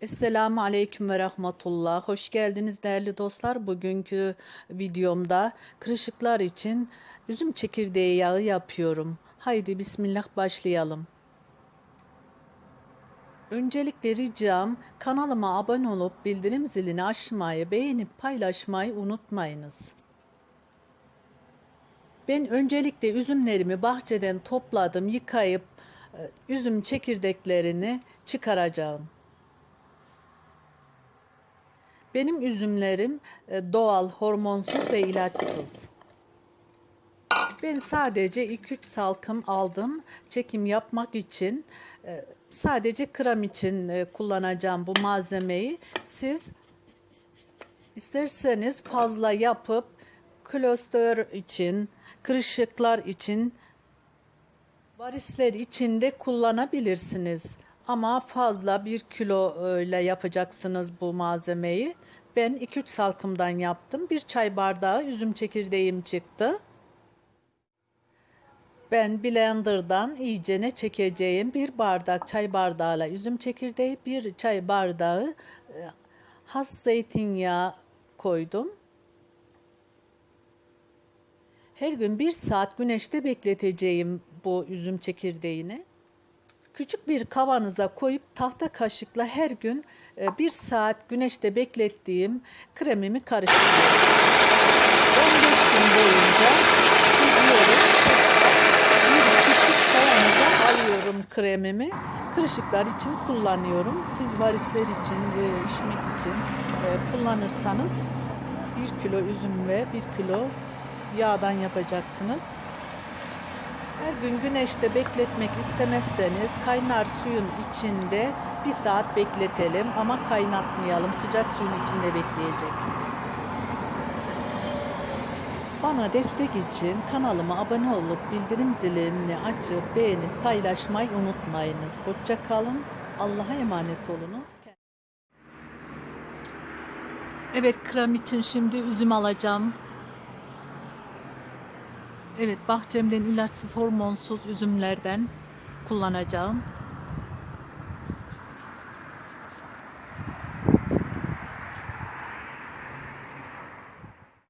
Esselamu Aleyküm ve Rahmetullah. Hoş geldiniz değerli dostlar. Bugünkü videomda kırışıklar için üzüm çekirdeği yağı yapıyorum. Haydi bismillah başlayalım. Öncelikle ricam kanalıma abone olup bildirim zilini açmayı, beğenip paylaşmayı unutmayınız. Ben öncelikle üzümlerimi bahçeden topladım, yıkayıp e, üzüm çekirdeklerini çıkaracağım. Benim üzümlerim e, doğal, hormonsuz ve ilaçsız. Ben sadece 2-3 salkım aldım çekim yapmak için. E, Sadece krem için e, kullanacağım bu malzemeyi. Siz isterseniz fazla yapıp klostör için, kırışıklar için, varisler için de kullanabilirsiniz. Ama fazla bir kilo ile yapacaksınız bu malzemeyi. Ben 2-3 salkımdan yaptım. Bir çay bardağı üzüm çekirdeğim çıktı. Ben blenderdan iyicene çekeceğim bir bardak çay bardağıyla üzüm çekirdeği, bir çay bardağı e, has zeytinyağı koydum. Her gün bir saat güneşte bekleteceğim bu üzüm çekirdeğini. Küçük bir kavanoza koyup tahta kaşıkla her gün e, bir saat güneşte beklettiğim kremimi karıştırıyorum. 15 gün boyunca süzüyorum. Bir küçük kavanoza alıyorum kremimi. Kırışıklar için kullanıyorum. Siz varisler için, içmek için e, kullanırsanız 1 kilo üzüm ve 1 kilo yağdan yapacaksınız. Her gün güneşte bekletmek istemezseniz kaynar suyun içinde bir saat bekletelim ama kaynatmayalım. Sıcak suyun içinde bekleyecek. Bana destek için kanalıma abone olup bildirim zilini açıp beğenip paylaşmayı unutmayınız. Hoşça kalın. Allah'a emanet olunuz. Evet krem için şimdi üzüm alacağım. Evet bahçemden ilaçsız hormonsuz üzümlerden kullanacağım.